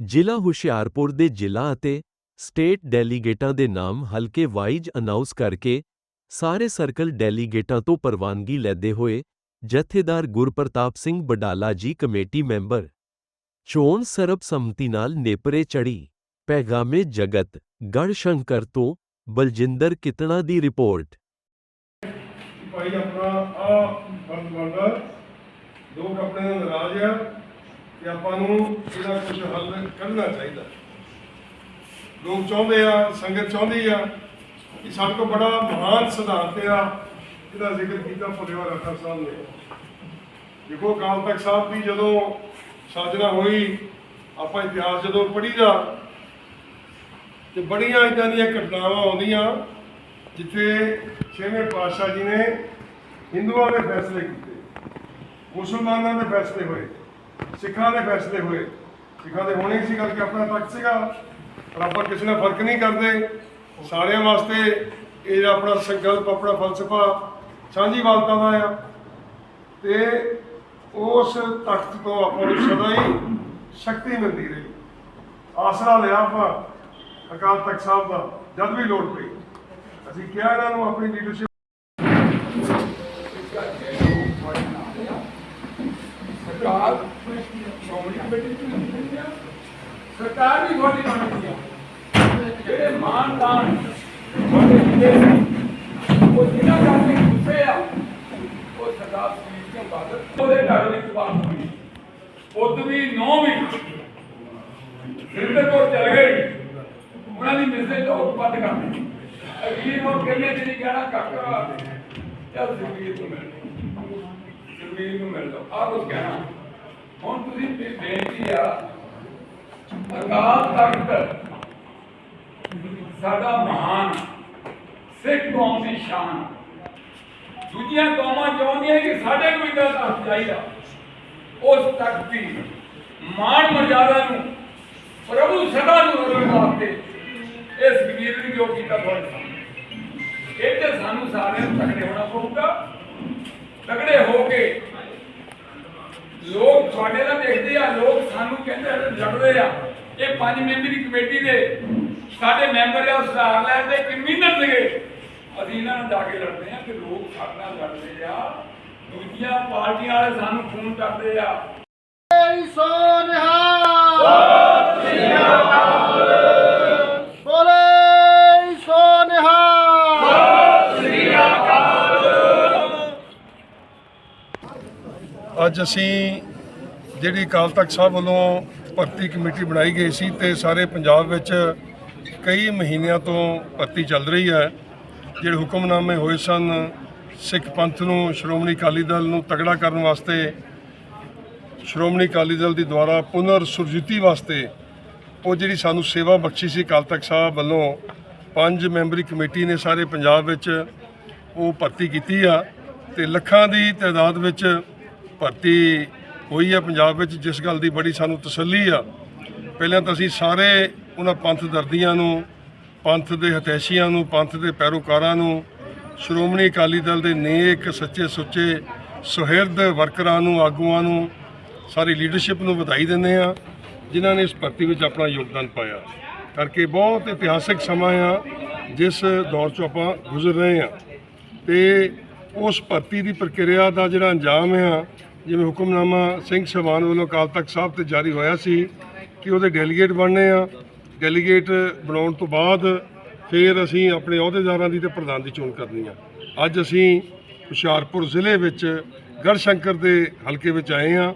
ਜ਼ਿਲ੍ਹਾ ਹੁਸ਼ਿਆਰਪੁਰ ਦੇ ਜ਼ਿਲ੍ਹਾ ਅਤੇ ਸਟੇਟ ਡੈਲੀਗੇਟਾਂ ਦੇ ਨਾਮ ਹਲਕੇ ਵਾਈਜ਼ ਅਨਾਉਂਸ ਕਰਕੇ ਸਾਰੇ ਸਰਕਲ ਡੈਲੀਗੇਟਾਂ ਤੋਂ ਪ੍ਰਵਾਨਗੀ ਲੈਂਦੇ ਹੋਏ ਜਥੇਦਾਰ ਗੁਰਪ੍ਰਤਾਪ ਸਿੰਘ ਬਡਾਲਾ ਜੀ ਕਮੇਟੀ ਮੈਂਬਰ, ਚੋਣ ਸਰਬਸੰਮਤੀ ਨਾਲ ਨੇਪਰੇ ਚੜੀ ਪੈਗਾਮੇ ਜਗਤ ਗੜਸ਼ੰਕਰ ਤੋਂ ਬਲਜਿੰਦਰ ਕਿਤਣਾ ਦੀ ਰਿਪੋਰਟ। ਭਾਈ ਆਪਣਾ ਆ ਫਰਜ਼ ਬਣਦਾ ਲੋਕ ਆਪਣੇ ਨਾਰਾਜ਼ ਆ ਕਿ ਆਪਾਂ ਨੂੰ ਇਹਦਾ ਕੁਝ ਹੱਲ ਕੱਢਣਾ ਚਾਹੀਦਾ। ਲੋਕ ਚਾਹੁੰਦੇ ਆ, ਸੰਗਤ ਚਾਹੁੰਦੀ ਆ ਕਿ ਸਾਡੇ ਕੋਲ ਬੜਾ ਮਹਾਨ ਸਿਧਾਂਤ ਆ, ਇਹਦਾ ਜ਼ਿਕਰ ਕੀਤਾ ਫਤਿਹਵਾ ਰੱਖਾ ਸਾਹਿਬ ਨੇ। ਦੇਖੋ ਅਕਾਲ ਤਖਤ ਸਾਹਿਬ ਦੀ ਜਦੋਂ ਸਾਜਨਾ ਹੋਈ, ਆਪਾਂ ਇਤਿਹਾਸ ਜਦੋਂ ਪੜ੍ਹੀਦਾ ਤੇ ਬੜੀਆਂ ਇਦਾਂ ਦੀਆਂ ਘਟਨਾਵਾਂ ਆਉਂਦੀਆਂ, ਜਿੱਥੇ ਛੇਵੇਂ ਪਾਤਸ਼ਾਹ ਜੀ ਨੇ ਹਿੰਦੂਆਂ ਦੇ ਫੈਸਲੇ ਕੀਤੇ, ਮੁਸਲਮਾਨਾਂ ਦੇ ਫੈਸਲੇ ਹੋਏ। ਸਿੱਖਾਂ ਦੇ ਫੈਸਲੇ ਹੋਏ। ਸਿੱਖਾਂ ਦੇ ਹੋਣੇ ਹੀ ਸੀ ਕਰਕੇ ਆਪਣਾ ਤਖਤ ਸੀਗਾ, ਪਰ ਕਿਸੇ ਨਾਲ ਫ਼ਰਕ ਨਹੀਂ ਕਰਦੇ। ਸਾਰਿਆਂ ਵਾਸਤੇ ਇਹ ਜਿਹੜਾ ਆਪਣਾ ਸੰਕਲਪ, ਆਪਣਾ ਫਲਸਫਾ ਸਾਂਝੀਵਾਲਤਾ ਦਾ ਆ। ਤੇ ਉਸ ਤਖਤ ਤੋਂ ਆਪਾਂ ਨੂੰ ਸਦਾ ਹੀ ਸ਼ਕਤੀ ਮਿਲਦੀ ਰਹੀ। ਆਸਰਾ ਲਿਆ ਆਪਾਂ ਅਕਾਲ ਤਖਤ ਸਾਹਿਬ ਦਾ, ਜਦ ਵੀ ਲੋੜ ਪਈ। ਅਸੀਂ ਕਿਹਾ ਇਹਨਾਂ ਨੂੰ ਆਪਣੀ ਲੀਡਰਸ਼ਿਪ ਸਰਕਾਰ ਸ਼੍ਰੋਮਣੀ ਕਮੇਟੀ ਦੀ ਨਹੀਂ ਆ। ਸਰਕਾਰ ਵੀ ਤੁਹਾਡੀ ਬਣਦੀ ਆ। ਜਿਹੜੇ ਮਾਨਦਾਨ ਤੁਹਾਡੇ ਹੁੰਦੇ ਉਹ ਜਿਨ੍ਹਾਂ ਕਰਕੇ ਗੁੱਸੇ ਆ, ਉਹ ਸਰਦਾਰ ਸੁਨੀਲ ਸਿੰਘ ਬਾਦਲ ਉਹਦੇ ਘਰ ਵਿੱਚ ਬਾਤ ਹੋਈ ਉਦ ਵੀ ਨੌ ਵੀ ਸਿੰਦਰ ਕੋਲ ਚਲੇ ਗਏ। ਉਹਨਾਂ ਦੀ ਮੈਸੇਜ ਉਹ ਬੰਦ ਕਰ ਦਿੱਤੀ। ਅਗਲੀ ਨੂੰ ਕਹਿੰਦੇ ਜਿਹੜੀ ਕਹਿਣਾ, ਕਾਕਾ, ਚੱਲ ਸੁਨੀਲ ਨੂੰ ਮਿਲ ਜ਼ਮੀਨ ਨੂੰ ਮਿਲ ਲਓ। ਆਹ ਕੁਝ ਕਹਿਣਾ। ਹੁਣ ਤੁਸੀਂ ਬੇਨਤੀ ਆ ਅਕਾਲ ਤਖਤ। ਸਾਡਾ ਮਹਾਨ ਸਿੱਖ ਕੌਮ ਦੀ ਸ਼ਾਨ। ਦੂਜੀਆਂ ਕੌਮਾਂ ਚਾਹੁੰਦੀਆਂ ਕਿ ਸਾਡੇ ਕੋਈ ਦਾ ਤਖਤ ਚਾਹੀਦਾ। ਉਸ ਤਖਤ ਦੀ ਮਾਣ ਮਰਜ਼ਾਦਾ ਨੂੰ ਪ੍ਰਭੂ ਸਦਾ ਨੂੰ ਰੋਣ ਵਾਸਤੇ ਇਸ ਜ਼ਮੀਰ ਨੇ ਜੋ ਕੀਤਾ ਤੁਹਾਡੇ ਸਾਹਮਣੇ। ਇਹ ਤੇ ਸਾਨੂੰ ਸਾਰਿਆਂ ਨੂੰ ਤਕੜੇ ਹੋਣਾ ਪਊਗਾ। ਤਕੜੇ ਹੋ ਕੇ ਲੋਕ ਤੁਹਾਡੇ ਨਾਲ ਦੇਖਦੇ ਆ, ਲੋਕ ਸਾਨੂੰ ਕਹਿੰਦੇ ਲੜਦੇ ਆ। ਇਹ ਪੰਜ ਮੈਂਬਰੀ ਕਮੇਟੀ ਦੇ ਸਾਡੇ ਮੈਂਬਰ ਆ ਸੁਧਾਰ ਲੈਣ ਦੇ ਕਨਵੀਨਰ ਸੀਗੇ ਅਸੀਂ ਇਹਨਾਂ ਨਾਲ ਜਾ ਕੇ ਲੜਦੇ ਆ ਕਿ ਲੋਕ ਸਾਡੇ ਨਾਲ ਲੜਦੇ ਆ। ਦੂਜੀਆਂ ਪਾਰਟੀਆਂ ਵਾਲੇ ਸਾਨੂੰ ਫੋਨ ਕਰਦੇ ਆ। ਬੋਲੇ ਅੱਜ ਅਸੀਂ ਜਿਹੜੀ ਅਕਾਲ ਤਖਤ ਸਾਹਿਬ ਵੱਲੋਂ ਭਰਤੀ ਕਮੇਟੀ ਬਣਾਈ ਗਈ ਸੀ ਤੇ ਸਾਰੇ ਪੰਜਾਬ ਵਿੱਚ ਕਈ ਮਹੀਨਿਆਂ ਤੋਂ ਭਰਤੀ ਚੱਲ ਰਹੀ ਹੈ। ਜਿਹੜੇ ਹੁਕਮਨਾਮੇ ਹੋਏ ਸਨ, ਸਿੱਖ ਪੰਥ ਨੂੰ, ਸ਼੍ਰੋਮਣੀ ਅਕਾਲੀ ਦਲ ਨੂੰ ਤਗੜਾ ਕਰਨ ਵਾਸਤੇ, ਸ਼੍ਰੋਮਣੀ ਅਕਾਲੀ ਦਲ ਦੀ ਦੁਆਰਾ ਪੁਨਰ ਸੁਰਜੀਤੀ ਵਾਸਤੇ ਉਹ ਜਿਹੜੀ ਸਾਨੂੰ ਸੇਵਾ ਬਖਸ਼ੀ ਸੀ ਅਕਾਲ ਤਖਤ ਸਾਹਿਬ ਵੱਲੋਂ, ਪੰਜ ਮੈਂਬਰੀ ਕਮੇਟੀ ਨੇ ਸਾਰੇ ਪੰਜਾਬ ਵਿੱਚ ਉਹ ਭਰਤੀ ਕੀਤੀ ਆ ਤੇ ਲੱਖਾਂ ਦੀ ਤਾਦਾਦ ਵਿੱਚ ਭਰਤੀ ਹੋਈ ਆ ਪੰਜਾਬ ਵਿੱਚ, ਜਿਸ ਗੱਲ ਦੀ ਬੜੀ ਸਾਨੂੰ ਤਸੱਲੀ ਆ। ਪਹਿਲਾਂ ਤਾਂ ਅਸੀਂ ਸਾਰੇ ਉਹਨਾਂ ਪੰਥ ਦਰਦੀਆਂ ਨੂੰ, ਪੰਥ ਦੇ ਹਤੈਸ਼ੀਆਂ ਨੂੰ, ਪੰਥ ਦੇ ਪੈਰੋਕਾਰਾਂ ਨੂੰ, ਸ਼੍ਰੋਮਣੀ ਅਕਾਲੀ ਦਲ ਦੇ ਨੇਕ, ਸੱਚੇ ਸੁੱਚੇ, ਸੁਹਿਰਦ ਵਰਕਰਾਂ ਨੂੰ, ਆਗੂਆਂ ਨੂੰ, ਸਾਰੀ ਲੀਡਰਸ਼ਿਪ ਨੂੰ ਵਧਾਈ ਦਿੰਦੇ ਆ ਜਿਨ੍ਹਾਂ ਨੇ ਇਸ ਭਰਤੀ ਵਿੱਚ ਆਪਣਾ ਯੋਗਦਾਨ ਪਾਇਆ। ਕਰਕੇ ਬਹੁਤ ਇਤਿਹਾਸਿਕ ਸਮਾਂ ਆ, ਜਿਸ ਦੌਰ ਚੋਂ ਆਪਾਂ ਗੁਜ਼ਰ ਰਹੇ ਆ ਤੇ ਉਸ ਭਰਤੀ ਦੀ ਪ੍ਰਕਿਰਿਆ ਦਾ ਜਿਹੜਾ ਅੰਜਾਮ ਆ ਜਿਵੇਂ ਹੁਕਮਨਾਮਾ ਸਿੰਘ ਸਭਾਨ ਵੱਲੋਂ ਅਕਾਲ ਤਖਤ ਸਾਹਿਬ ਤੇ ਜਾਰੀ ਹੋਇਆ ਸੀ ਕਿ ਉਹਦੇ ਡੈਲੀਗੇਟ ਬਣਨੇ ਆ। ਡੈਲੀਗੇਟ ਬਣਾਉਣ ਤੋਂ ਬਾਅਦ ਫਿਰ ਅਸੀਂ ਆਪਣੇ ਅਹੁਦੇਦਾਰਾਂ ਦੀ ਤੇ ਪ੍ਰਧਾਨ ਦੀ ਚੋਣ ਕਰਨੀ ਆ। ਅੱਜ ਅਸੀਂ ਹੁਸ਼ਿਆਰਪੁਰ ਜ਼ਿਲ੍ਹੇ ਵਿੱਚ ਗੜਸ਼ੰਕਰ ਦੇ ਹਲਕੇ ਵਿੱਚ ਆਏ ਆ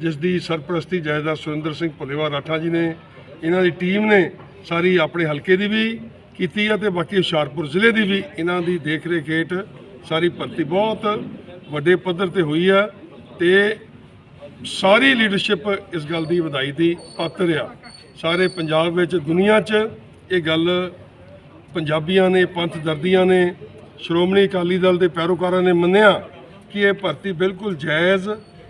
ਜਿਸ ਦੀ ਸਰਪ੍ਰਸਤੀ ਜਾਇਦਾਦ ਸੁਰਿੰਦਰ ਸਿੰਘ ਭੁੱਲੇਵਾਲ ਰਾਠਾ ਜੀ ਨੇ, ਇਹਨਾਂ ਦੀ ਟੀਮ ਨੇ ਸਾਰੀ ਆਪਣੇ ਹਲਕੇ ਦੀ ਵੀ ਕੀਤੀ ਆ ਤੇ ਬਾਕੀ ਹੁਸ਼ਿਆਰਪੁਰ ਜ਼ਿਲ੍ਹੇ ਦੀ ਵੀ ਇਹਨਾਂ ਦੀ ਦੇਖ ਰੇਖ ਹੇਠ ਸਾਰੀ ਭਰਤੀ ਬਹੁਤ ਵੱਡੇ ਪੱਧਰ ਤੇ ਹੋਈ ਆ ਤੇ ਸਾਰੀ ਲੀਡਰਸ਼ਿਪ ਇਸ ਗੱਲ ਦੀ ਵਧਾਈ ਦੀ ਪਾਤਰ ਆ ਸਾਰੇ ਪੰਜਾਬ ਵਿੱਚ, ਦੁਨੀਆ 'ਚ ਇਹ ਗੱਲ ਪੰਜਾਬੀਆਂ ਨੇ, ਪੰਥ ਦਰਦੀਆਂ ਨੇ, ਸ਼੍ਰੋਮਣੀ ਅਕਾਲੀ ਦਲ ਦੇ ਪੈਰੋਕਾਰਾਂ ਨੇ ਮੰਨਿਆ ਕਿ ਇਹ ਭਰਤੀ ਬਿਲਕੁਲ ਜਾਇਜ਼,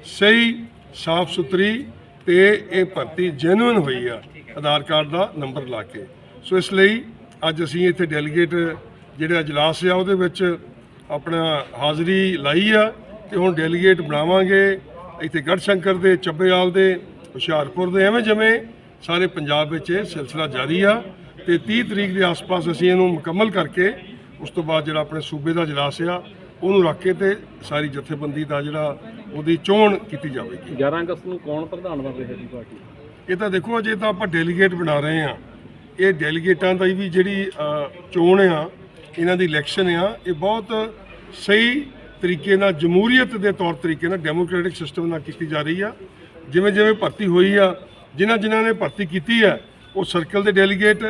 ਸਹੀ, ਸਾਫ਼ ਸੁਥਰੀ ਤੇ ਇਹ ਭਰਤੀ ਜੈਨੂਇਨ ਹੋਈ ਆ, ਆਧਾਰ ਕਾਰਡ ਦਾ ਨੰਬਰ ਲਾ ਕੇ। ਸੋ ਇਸ ਲਈ ਅੱਜ ਅਸੀਂ ਇੱਥੇ ਡੈਲੀਗੇਟ ਜਿਹੜਾ ਅਜਲਾਸ ਆ, ਉਹਦੇ ਵਿੱਚ ਆਪਣਾ ਹਾਜ਼ਰੀ ਲਾਈ ਆ ਤੇ ਹੁਣ ਡੈਲੀਗੇਟ ਬਣਾਵਾਂਗੇ। ਇੱਥੇ ਗੜਸ਼ੰਕਰ ਦੇ ਚੱਬੇਵਾਲ ਦੇ ਹੁਸ਼ਿਆਰਪੁਰ ਦੇ ਐਵੇਂ ਜਿਵੇਂ ਸਾਰੇ ਪੰਜਾਬ ਵਿੱਚ ਇਹ ਸਿਲਸਿਲਾ ਜਾਰੀ ਆ ਤੇ 30 ਤਰੀਕ ਦੇ ਆਸ-ਪਾਸ ਅਸੀਂ ਇਹਨੂੰ ਮੁਕੰਮਲ ਕਰਕੇ ਉਸ ਤੋਂ ਬਾਅਦ ਜਿਹੜਾ ਆਪਣੇ ਸੂਬੇ ਦਾ ਇਜਲਾਸ ਆ ਉਹਨੂੰ ਰੱਖ ਕੇ ਤੇ ਸਾਰੀ ਜਥੇਬੰਦੀ ਦਾ ਜਿਹੜਾ ਉਹਦੀ ਚੋਣ ਕੀਤੀ ਜਾਵੇਗੀ। 11 ਅਗਸਤ ਨੂੰ ਕੌਣ ਪ੍ਰਧਾਨ ਬਣ ਰਿਹਾ ਜੀ ਪਾਰਟੀ? ਇਹ ਤਾਂ ਦੇਖੋ ਅਜੇ ਤਾਂ ਆਪਾਂ ਡੈਲੀਗੇਟ ਬਣਾ ਰਹੇ ਆ ਇਹ ਡੈਲੀਗੇਟਾਂ ਦੀ ਵੀ ਜਿਹੜੀ ਚੋਣ ਆ ਇਹਨਾਂ ਦੀ ਇਲੈਕਸ਼ਨ ਆ, ਇਹ ਬਹੁਤ ਸਹੀ ਤਰੀਕੇ ਨਾਲ, ਜਮਹੂਰੀਅਤ ਦੇ ਤੌਰ ਤਰੀਕੇ ਨਾਲ ਡੈਮੋਕ੍ਰੈਟਿਕ ਸਿਸਟਮ ਨਾਲ ਕੀਤੀ ਜਾ ਰਹੀ ਆ। ਜਿਵੇਂ ਜਿਵੇਂ ਭਰਤੀ ਹੋਈ ਆ, ਜਿਨ੍ਹਾਂ ਜਿਨ੍ਹਾਂ ਨੇ ਭਰਤੀ ਕੀਤੀ ਆ, ਉਹ ਸਰਕਲ ਦੇ ਡੈਲੀਗੇਟ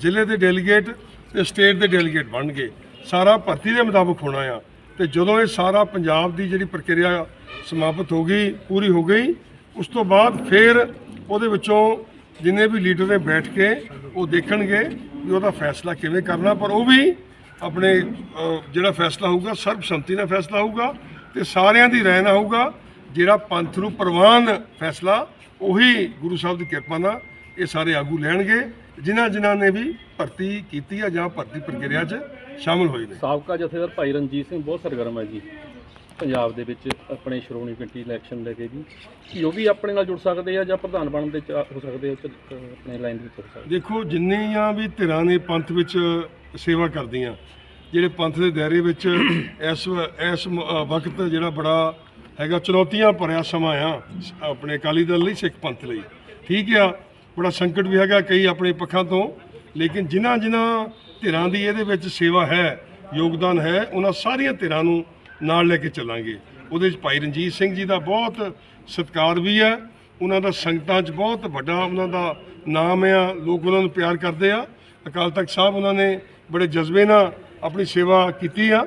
ਜ਼ਿਲ੍ਹੇ ਦੇ ਡੈਲੀਗੇਟ ਤੇ ਸਟੇਟ ਦੇ ਡੈਲੀਗੇਟ ਬਣਨਗੇ ਸਾਰਾ ਭਰਤੀ ਦੇ ਮੁਤਾਬਕ ਹੋਣਾ ਆ। ਤੇ ਜਦੋਂ ਇਹ ਸਾਰਾ ਪੰਜਾਬ ਦੀ ਜਿਹੜੀ ਪ੍ਰਕਿਰਿਆ ਸਮਾਪਤ ਹੋ ਗਈ, ਪੂਰੀ ਹੋ ਗਈ, ਉਸ ਤੋਂ ਬਾਅਦ ਫਿਰ ਉਹਦੇ ਵਿੱਚੋਂ ਜਿੰਨੇ ਵੀ ਲੀਡਰ ਨੇ ਬੈਠ ਕੇ ਉਹ ਦੇਖਣਗੇ ਵੀ ਉਹਦਾ ਫੈਸਲਾ ਕਿਵੇਂ ਕਰਨਾ, ਪਰ ਉਹ ਵੀ ਆਪਣੇ ਜਿਹੜਾ ਫੈਸਲਾ ਹੋਊਗਾ, ਸਰਬਸੰਮਤੀ ਨਾਲ ਫੈਸਲਾ ਹੋਊਗਾ ਤੇ ਸਾਰਿਆਂ ਦੀ ਰਾਏ ਨਾਲ ਹੋਊਗਾ, ਜਿਹੜਾ ਪੰਥ ਨੂੰ ਪ੍ਰਵਾਨ ਫੈਸਲਾ, ਉਹੀ ਗੁਰੂ ਸਾਹਿਬ ਦੀ ਕਿਰਪਾ ਨਾਲ ਇਹ ਸਾਰੇ ਆਗੂ ਲੈਣਗੇ, ਜਿਨ੍ਹਾਂ ਜਿਨ੍ਹਾਂ ਨੇ ਵੀ ਭਰਤੀ ਕੀਤੀ ਆ ਜਾਂ ਭਰਤੀ ਪ੍ਰਕਿਰਿਆ 'ਚ ਸ਼ਾਮਲ ਹੋਏ ਨੇ। ਸਾਬਕਾ ਜਥੇਦਾਰ ਭਾਈ ਰਣਜੀਤ ਸਿੰਘ ਬਹੁਤ ਸਰਗਰਮ ਹੈ ਜੀ। ਪੰਜਾਬ ਦੇ ਵਿੱਚ ਆਪਣੇ ਸ਼੍ਰੋਮਣੀ ਕਮੇਟੀ ਇਲੈਕਸ਼ਨ ਲੈ ਕੇ ਜੀ। ਕੀ ਉਹ ਵੀ ਆਪਣੇ ਨਾਲ ਜੁੜ ਸਕਦੇ ਆ ਜਾਂ ਪ੍ਰਧਾਨ ਬਣਨ ਦੇ ਚ ਹੋ ਸਕਦੇ ਆ 'ਚ, ਆਪਣੇ ਲਾਈਨ ਦੇ ਵਿੱਚ ਹੋ ਸਕਦੇ ਦੇਖੋ ਜਿੰਨੀਆਂ ਵੀ ਧਿਰਾਂ ਨੇ ਪੰਥ ਵਿੱਚ ਸੇਵਾ ਕਰਦੀਆਂ ਜਿਹੜੇ ਪੰਥ ਦੇ ਦਾਇਰੇ ਵਿੱਚ ਇਸ ਵ- ਇਸ ਮ- ਅ, ਵਕਤ ਜਿਹੜਾ ਬੜਾ ਹੈਗਾ ਚੁਣੌਤੀਆਂ ਭਰਿਆ ਸਮਾਂ ਆ ਸ- ਆਪਣੇ ਅਕਾਲੀ ਦਲ ਲਈ ਸਿੱਖ ਪੰਥ ਲਈ। ਠੀਕ ਆ ਬੜਾ ਸੰਕਟ ਵੀ ਹੈਗਾ ਕਈ ਆਪਣੇ ਪੱਖਾਂ ਤੋਂ ਲੇਕਿਨ ਜਿਨ੍ਹਾਂ ਜਿਨ੍ਹਾਂ ਧਿਰਾਂ ਦੀ ਇਹਦੇ ਵਿੱਚ ਸੇਵਾ ਹੈ ਯੋਗਦਾਨ ਹੈ ਉਹਨਾਂ ਸਾਰੀਆਂ ਧਿਰਾਂ ਨੂੰ ਨਾਲ ਲੈ ਕੇ ਚੱਲਾਂਗੇ। ਉਹਦੇ ਵਿੱਚ ਭਾਈ ਰਣਜੀਤ ਸਿੰਘ ਜੀ ਦਾ ਬਹੁਤ ਸਤਿਕਾਰ ਵੀ ਹੈ। ਉਹਨਾਂ ਦਾ ਸੰਗਤਾਂ 'ਚ ਬਹੁਤ ਵੱਡਾ ਉਹਨਾਂ ਦਾ ਨਾਮ ਆ। ਲੋਕ ਉਹਨਾਂ ਨੂੰ ਪਿਆਰ ਕਰਦੇ ਆ। ਅਕਾਲ ਤਖਤ ਸਾਹਿਬ ਉਹਨਾਂ ਨੇ ਬੜੇ ਜਜ਼ਬੇ ਨਾਲ ਆਪਣੀ ਸੇਵਾ ਕੀਤੀ ਆ।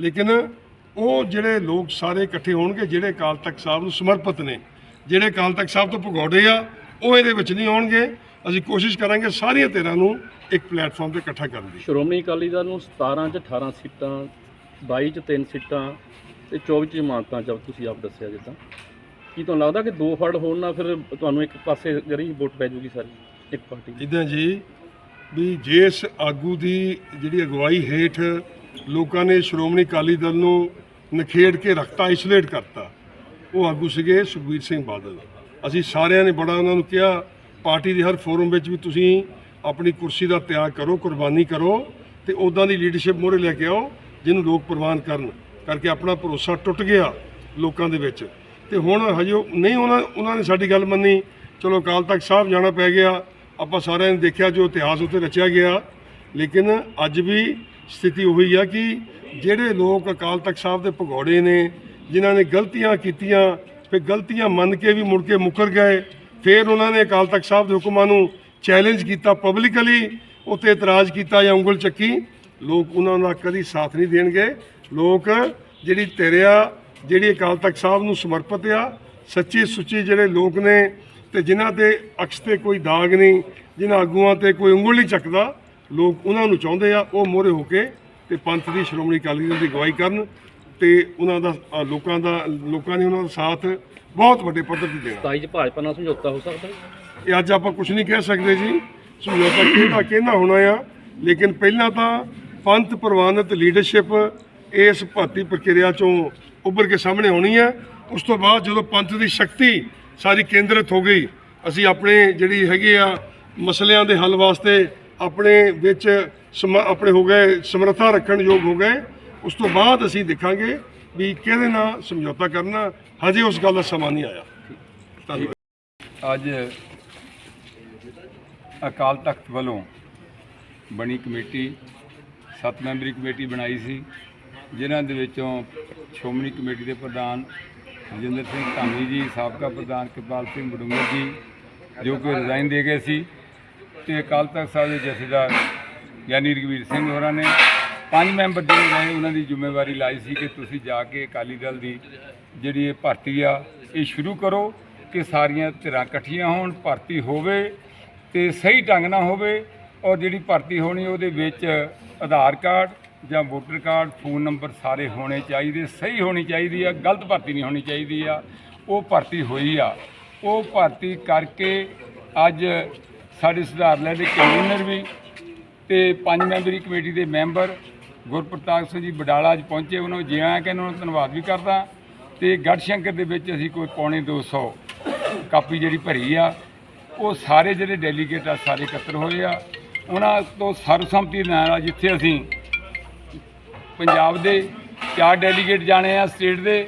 ਲੇਕਿਨ ਉਹ ਜਿਹੜੇ ਲੋਕ ਸਾਰੇ ਇਕੱਠੇ ਹੋਣਗੇ, ਜਿਹੜੇ ਅਕਾਲ ਤਖਤ ਸਾਹਿਬ ਨੂੰ ਸਮਰਪਿਤ ਨੇ, ਜਿਹੜੇ ਅਕਾਲ ਤਖਤ ਸਾਹਿਬ ਤੋਂ ਭਗੌੜੇ ਆ, ਉਹ ਇਹਦੇ ਵਿੱਚ ਨਹੀਂ ਆਉਣਗੇ। ਅਸੀਂ ਕੋਸ਼ਿਸ਼ ਕਰਾਂਗੇ ਸਾਰੀਆਂ ਧਿਰਾਂ ਨੂੰ ਇੱਕ ਪਲੇਟਫਾਰਮ ਤੇ ਇਕੱਠਾ ਕਰਨ ਦੀ। ਸ਼੍ਰੋਮਣੀ ਅਕਾਲੀ ਦਲ ਨੂੰ 17 ਚ 18 ਸੀਟਾਂ 22 ਚ ਤਿੰਨ ਸੀਟਾਂ ਤੇ 24 ਚ ਜਮਾਨਤਾਂ ਜਦ ਤੁਸੀਂ ਆਪ ਦੱਸਿਆ ਜਿੱਦਾਂ। ਕੀ ਤੁਹਾਨੂੰ ਲੱਗਦਾ ਕਿ ਦੋ ਫੜ ਹੋਣ ਨਾਲ ਫਿਰ ਤੁਹਾਨੂੰ ਇੱਕ ਪਾਸੇ ਜਿਹੜੀ ਵੋਟ ਪੈ ਜੂਗੀ ਸਾਰੀ, ਇੱਕ ਪਾਰਟੀ ਦੀ? ਇਦਾਂ ਜੀ, ਵੀ ਜਿਸ ਆਗੂ ਦੀ ਜਿਹੜੀ ਅਗਵਾਈ ਹੇਠ ਲੋਕਾਂ ਨੇ ਸ਼੍ਰੋਮਣੀ ਅਕਾਲੀ ਦਲ ਨੂੰ ਨਖੇੜ ਕੇ ਰੱਖਤਾ ਆਈਸੋਲੇਟ ਕਰਤਾ, ਉਹ ਆਗੂ ਸੀਗੇ ਸੁਖਬੀਰ ਸਿੰਘ ਬਾਦਲ। ਅਸੀਂ ਸਾਰਿਆਂ ਨੇ ਬੜਾ ਉਹਨਾਂ ਨੂੰ ਕਿਹਾ, ਪਾਰਟੀ ਦੇ ਹਰ ਫੋਰਮ ਵਿੱਚ ਵੀ ਤੁਸੀਂ ਆਪਣੀ ਕੁਰਸੀ ਦਾ ਤਿਆਗ ਕਰੋ, ਕੁਰਬਾਨੀ ਕਰੋ ਤੇ ਉਦਾਂ ਦੀ ਲੀਡਰਸ਼ਿਪ ਮੋਰੇ ਲੈ ਕੇ ਆਓ। ਜਿਹਨੂੰ ਲੋਕ ਪ੍ਰਵਾਨ ਕਰਨ ਕਰਕੇ ਆਪਣਾ ਭਰੋਸਾ ਟੁੱਟ ਗਿਆ ਲੋਕਾਂ ਦੇ ਵਿੱਚ। ਤੇ ਹੁਣ ਹਜੇ ਉਹ- ਨਹੀਂ, ਉਹਨਾਂ ਉਹਨਾਂ ਨੇ ਸਾਡੀ ਗੱਲ ਮੰਨੀ। ਚਲੋ ਅਕਾਲ ਤਖਤ ਸਾਹਿਬ ਜਾਣਾ ਪੈ ਗਿਆ। ਆਪਾਂ ਸਾਰਿਆਂ ਨੇ ਦੇਖਿਆ ਜੋ ਇਤਿਹਾਸ ਉੱਤੇ ਰਚਿਆ ਗਿਆ। ਲੇਕਿਨ ਅੱਜ ਵੀ ਸਥਿਤੀ ਉਹੀ ਆ ਕਿ ਜਿਹੜੇ ਲੋਕ ਅਕਾਲ ਤਖਤ ਸਾਹਿਬ ਦੇ ਭਗੌੜੇ ਨੇ, ਜਿਨ੍ਹਾਂ ਨੇ ਗਲਤੀਆਂ ਕੀਤੀਆਂ, ਫਿਰ ਗਲਤੀਆਂ ਮੰਨ ਕੇ ਵੀ ਮੁੜ ਕੇ ਮੁਕਰ ਗਏ, ਫਿਰ ਉਹਨਾਂ ਨੇ ਅਕਾਲ ਤਖਤ ਸਾਹਿਬ ਦੇ ਹੁਕਮਾਂ ਨੂੰ ਚੈਲੰਜ ਕੀਤਾ ਪਬਲਿਕਲੀ ਉੱਤੇ ਇਤਰਾਜ਼ ਕੀਤਾ ਜਾਂ ਉਂਗਲ ਚੱਕੀ। ਲੋਕ ਉਹਨਾਂ ਦਾ ਕਦੀ ਸਾਥ ਨਹੀਂ ਦੇਣਗੇ। ਲੋਕ ਜਿਹੜੀ ਤੇਰਿਆ ਜਿਹੜੀ ਅਕਾਲ ਤਖਤ ਸਾਹਿਬ ਨੂੰ ਸਮਰਪਿਤ ਆ ਸੱਚੀ ਸੁੱਚੀ ਜਿਹੜੇ ਲੋਕ ਨੇ ਤੇ ਜਿਨ੍ਹਾਂ ਤੇ ਅਕਸ ਤੇ ਕੋਈ ਦਾਗ ਨਹੀਂ ਜਿਨ੍ਹਾਂ ਆਗੂਆਂ ਤੇ ਕੋਈ ਉਂਗਲ ਨਹੀਂ ਚੱਕਦਾ ਲੋਕ ਉਹਨਾਂ ਨੂੰ ਚਾਹੁੰਦੇ ਆ ਉਹ ਮੋਹਰੇ ਹੋ ਕੇ ਤੇ ਪੰਥ ਦੀ ਸ਼੍ਰੋਮਣੀ ਅਕਾਲੀ ਦਲ ਦੀ ਅਗਵਾਈ ਕਰਨ ਤੇ ਉਹਨਾਂ ਦਾ ਲੋਕਾਂ ਦਾ ਲੋਕਾਂ ਨੇ ਉਹਨਾਂ ਦਾ ਸਾਥ ਬਹੁਤ ਵੱਡੇ ਪੱਧਰ ਤੇ ਦੇਣਾ। 27 ਚ ਭਾਜਪਾ ਨਾਲ ਸਮਝੌਤਾ ਹੋ ਸਕਦਾ ਹੈ? ਇਹ ਅੱਜ ਆਪਾਂ ਕੁਝ ਨਹੀਂ ਕਹਿ ਸਕਦੇ ਜੀ। ਸਮਝੌਤਾ ਕਿਹਦਾ ਕਿਹਦਾ ਹੋਣਾ ਆ? ਲੇਕਿਨ ਪਹਿਲਾਂ ਤਾਂ ਪੰਥ ਪ੍ਰਵਾਨਿਤ ਲੀਡਰਸ਼ਿਪ ਇਸ ਭਰਤੀ ਪ੍ਰਕਿਰਿਆ ਚੋਂ ਉੱਭਰ ਕੇ ਸਾਹਮਣੇ ਆਉਣੀ ਹੈ। ਉਸ ਤੋਂ ਬਾਅਦ ਜਦੋਂ ਪੰਥ ਦੀ ਸ਼ਕਤੀ ਸਾਰੀ ਕੇਂਦਰਿਤ ਹੋ ਗਈ, ਅਸੀਂ ਆਪਣੇ ਜਿਹੜੀ ਹੈਗੇ ਆ ਮਸਲਿਆਂ ਦੇ ਹੱਲ ਵਾਸਤੇ ਆਪਣੇ ਵਿੱਚ ਸਮ- ਆਪਣੇ ਹੋ ਗਏ, ਸਮਰੱਥਾ ਰੱਖਣ ਯੋਗ ਹੋ ਗਏ। ਉਸ ਤੋਂ ਬਾਅਦ ਅਸੀਂ ਦੇਖਾਂਗੇ ਵੀ ਕਿਹਦੇ ਨਾਲ ਸਮਝੌਤਾ ਕਰਨਾ, ਹਜੇ ਉਸ ਗੱਲ ਦਾ ਸਮਾਂ ਨਹੀਂ ਆਇਆ। ਧੰਨਵਾਦ। ਅੱਜ ਅਕਾਲ ਤਖਤ ਵੱਲੋਂ ਬਣੀ ਕਮੇਟੀ ਸੱਤ ਮੈਂਬਰੀ ਕਮੇਟੀ ਬਣਾਈ ਸੀ, ਜਿਨ੍ਹਾਂ ਦੇ ਵਿੱਚੋਂ ਸ਼੍ਰੋਮਣੀ ਕਮੇਟੀ ਦੇ ਪ੍ਰਧਾਨ ਰਜਿੰਦਰ ਸਿੰਘ ਧਾਮੀ ਜੀ, ਸਾਬਕਾ ਪ੍ਰਧਾਨ ਕਿਰਪਾਲ ਸਿੰਘ ਬਡੂੰਗਰ ਜੀ, ਜੋ ਕਿ ਰਿਜ਼ਾਈਨ ਦੇ ਗਏ ਸੀ ਤੇ ਅਕਾਲ ਤਖਤ ਸਾਹਿਬ ਦੇ ਜਥੇਦਾਰ ਗਿਆਨੀ ਰਘਵੀਰ ਸਿੰਘ ਹੋਰਾਂ ਨੇ ਪੰਜ ਮੈਂਬਰ ਜਿਹੜੇ ਰਹੇ, ਉਹਨਾਂ ਦੀ ਜ਼ਿੰਮੇਵਾਰੀ ਲਾਈ ਸੀ ਕਿ ਤੁਸੀਂ ਜਾ ਕੇ ਅਕਾਲੀ ਦਲ ਦੀ ਜਿਹੜੀ ਇਹ ਭਰਤੀ ਆ, ਇਹ ਸ਼ੁਰੂ ਕਰੋ ਕਿ ਸਾਰੀਆਂ ਧਿਰਾਂ ਇਕੱਠੀਆਂ ਹੋਣ, ਭਰਤੀ ਹੋਵੇ ਤੇ ਸਹੀ ਢੰਗ ਨਾਲ ਹੋਵੇ ਔਰ ਜਿਹੜੀ ਭਰਤੀ ਹੋਣੀ ਉਹਦੇ ਵਿੱਚ ਆਧਾਰ ਕਾਰਡ ਜਾਂ ਵੋਟਰ ਕਾਰਡ, ਫੋਨ ਨੰਬਰ ਸਾਰੇ ਹੋਣੇ ਚਾਹੀਦੇ, ਸਹੀ ਹੋਣੀ ਚਾਹੀਦੀ ਆ, ਗਲਤ ਭਰਤੀ ਨਹੀਂ ਹੋਣੀ ਚਾਹੀਦੀ ਆ। ਉਹ ਭਰਤੀ ਹੋਈ ਆ। ਉਹ ਭਰਤੀ ਕਰਕੇ ਅੱਜ ਸਾਡੇ ਸੁਧਾਰ ਲੈ ਦੇ ਕਨਵੀਨਰ ਵੀ ਤੇ ਪੰਜ ਮੈਂਬਰੀ ਕਮੇਟੀ ਦੇ ਮੈਂਬਰ ਗੁਰਪ੍ਰਤਾਪ ਸਿੰਘ ਜੀ ਬਡਾਲਾ ਅੱਜ ਪਹੁੰਚੇ ਉਹਨਾਂ ਨੂੰ ਜਿਵੇਂ ਕਿ ਉਹਨਾਂ ਨੂੰ ਧੰਨਵਾਦ ਵੀ ਕਰਦਾ। ਤੇ ਗੜਸ਼ੰਕਰ ਦੇ ਵਿੱਚ ਅਸੀਂ ਕੋਈ ਪੌਣੇ 200 ਕਾਪੀ ਜਿਹੜੀ ਭਰੀ ਆ, ਉਹ ਸਾਰੇ ਜਿਹੜੇ ਡੈਲੀਗੇਟ ਆ, ਸਾਰੇ ਇਕੱਤਰ ਹੋਏ ਆ। ਉਹਨਾਂ ਤੋਂ ਸਰਬਸੰਮਤੀ ਦੇ ਨਾਲ ਜਿੱਥੇ ਅਸੀਂ ਪੰਜਾਬ ਦੇ ਚਾਰ ਡੈਲੀਗੇਟ ਜਾਣੇ ਆ ਸਟੇਟ ਦੇ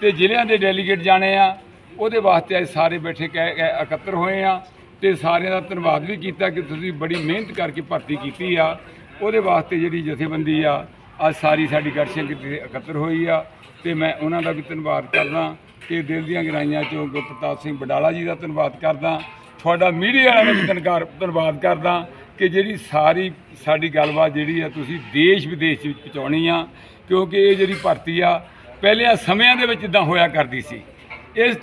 ਤੇ ਜ਼ਿਲ੍ਹਿਆਂ ਦੇ ਡੈਲੀਗੇਟ ਜਾਣੇ ਆ, ਉਹਦੇ ਵਾਸਤੇ ਅੱਜ ਸਾਰੇ ਬੈਠੇ ਕਹਿ ਕਹਿ ਇਕੱਤਰ ਹੋਏ ਆ ਤੇ ਸਾਰਿਆਂ ਦਾ ਧੰਨਵਾਦ ਵੀ ਕੀਤਾ ਕਿ ਤੁਸੀਂ ਬੜੀ ਮਿਹਨਤ ਕਰਕੇ ਭਰਤੀ ਕੀਤੀ ਆ। ਉਹਦੇ ਵਾਸਤੇ ਜਿਹੜੀ ਜਥੇਬੰਦੀ ਆ, ਅੱਜ ਸਾਰੀ ਸਾਡੀ ਗੜਸ਼ੰਕ ਕਿਤੇ, ਇਕੱਤਰ ਹੋਈ ਆ ਤੇ ਮੈਂ ਉਹਨਾਂ ਦਾ ਵੀ ਧੰਨਵਾਦ ਕਰਦਾ ਤੇ ਦਿਲ ਦੀਆਂ ਗਹਿਰਾਈਆਂ ਚੋਂ ਗੁਰਪ੍ਰਤਾਪ ਸਿੰਘ ਬਡਾਲਾ ਜੀ ਦਾ ਧੰਨਵਾਦ ਕਰਦਾ। ਤੁਹਾਡਾ ਮੀਡੀਆ ਵਾਲਿਆਂ ਦਾ ਵੀ ਧੰਨਕਾਰ ਧੰਨਵਾਦ ਕਰਦਾ। ਕਿ ਜਿਹੜੀ ਸਾਰੀ ਸਾਡੀ ਗੱਲਬਾਤ ਜਿਹੜੀ ਆ ਤੁਸੀਂ ਦੇਸ਼ ਵਿਦੇਸ਼ ਵਿੱਚ ਪਹੁੰਚਾਉਣੀ ਆ, ਕਿਉਂਕਿ ਇਹ ਜਿਹੜੀ ਭਰਤੀ ਆ ਪਹਿਲਿਆਂ ਸਮਿਆਂ ਦੇ ਵਿੱਚ ਇਦਾਂ ਹੋਇਆ ਕਰਦੀ ਸੀ। ਇਸ